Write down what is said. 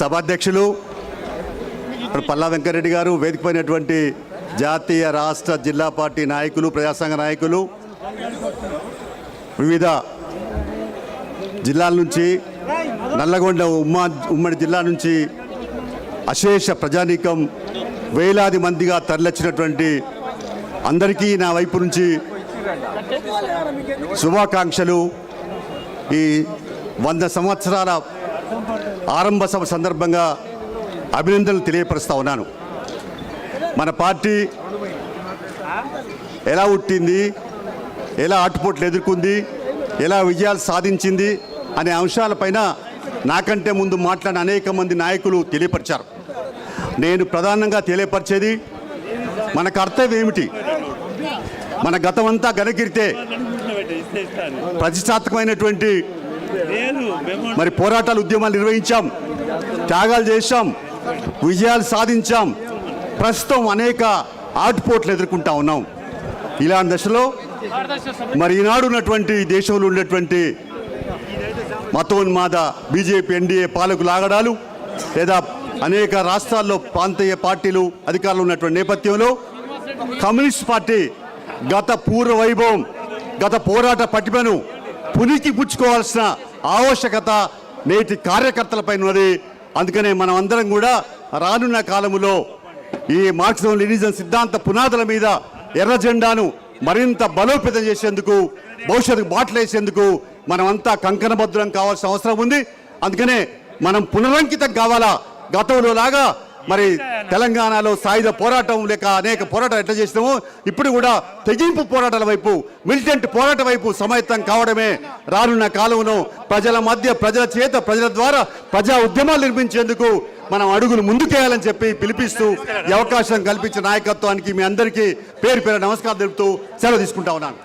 సభాధ్యక్షులు పల్లా వెంకరెడ్డి గారు వేదికపోయినటువంటి జాతీయ రాష్ట్ర జిల్లా పార్టీ నాయకులు ప్రజాసంఘ నాయకులు వివిధ జిల్లాల నుంచి నల్లగొండ ఉమ్మా ఉమ్మడి జిల్లా నుంచి అశేష ప్రజానీకం వేలాది మందిగా తరలిచ్చినటువంటి అందరికీ నా వైపు నుంచి శుభాకాంక్షలు. ఈ వంద సంవత్సరాల ఆరంభ సభ సందర్భంగా అభినందనలు తెలియపరుస్తూ ఉన్నాను. మన పార్టీ ఎలా ఉట్టింది ఎలా ఆటుపోట్లు ఎదుర్కొంది ఎలా విజయాలు సాధించింది అనే అంశాలపైన నాకంటే ముందు మాట్లాడిన అనేక మంది నాయకులు తెలియపరిచారు. నేను ప్రధానంగా తెలియపరిచేది మన కర్తవ్యం ఏమిటి? మన గతమంతా గనకిరితే ప్రతిష్టాత్మకమైనటువంటి మరి పోరాటాలు ఉద్యమాలు నిర్వహించాం. త్యాగాలు చేశాం. విజయాలు సాధించాం. ప్రస్తుతం అనేక ఆటుపోట్లు ఎదుర్కొంటా ఉన్నాం. ఇలాంటి దశలో మరి ఈనాడు ఉన్నటువంటి దేశంలో ఉన్నటువంటి మతోన్మాద బీజేపీ ఎన్డీఏ పాలకు లాగడాలు లేదా అనేక రాష్ట్రాల్లో ప్రాంతీయ పార్టీలు అధికారులు ఉన్నటువంటి నేపథ్యంలో కమ్యూనిస్ట్ పార్టీ గత పూర్వ వైభవం గత పోరాట పటిమను పునికి పుచ్చుకోవాల్సిన ఆవశ్యకత నేటి కార్యకర్తలపై ఉన్నది. అందుకనే మనం అందరం కూడా రానున్న కాలములో ఈ మార్క్సిజం లినిజం సిద్ధాంత పునాదుల మీద ఎర్ర జెండాను మరింత బలోపేతం చేసేందుకు భవిష్యత్తుకు బాటలేసేందుకు మనమంతా కంకణభద్రం కావాల్సిన అవసరం ఉంది. అందుకనే మనం పునరంకితం కావాలా? గతంలో లాగా మరి తెలంగాణలో సాయుధ పోరాటం లేక అనేక పోరాటాలు ఎట్లా చేసినామో ఇప్పుడు కూడా తెగింపు పోరాటాల వైపు మిలిటెంట్ పోరాట వైపు సమాయత్తం కావడమే రానున్న కాలంలో ప్రజల మధ్య ప్రజల చేత ప్రజల ద్వారా ప్రజా ఉద్యమాలు నిర్మించేందుకు మనం అడుగులు ముందుకేయాలని చెప్పి పిలిపిస్తూ ఈ అవకాశం కల్పించిన నాయకత్వానికి మీ అందరికీ పేరు పేరు నమస్కారం తెలుపుతూ సెలవు తీసుకుంటా ఉన్నాను.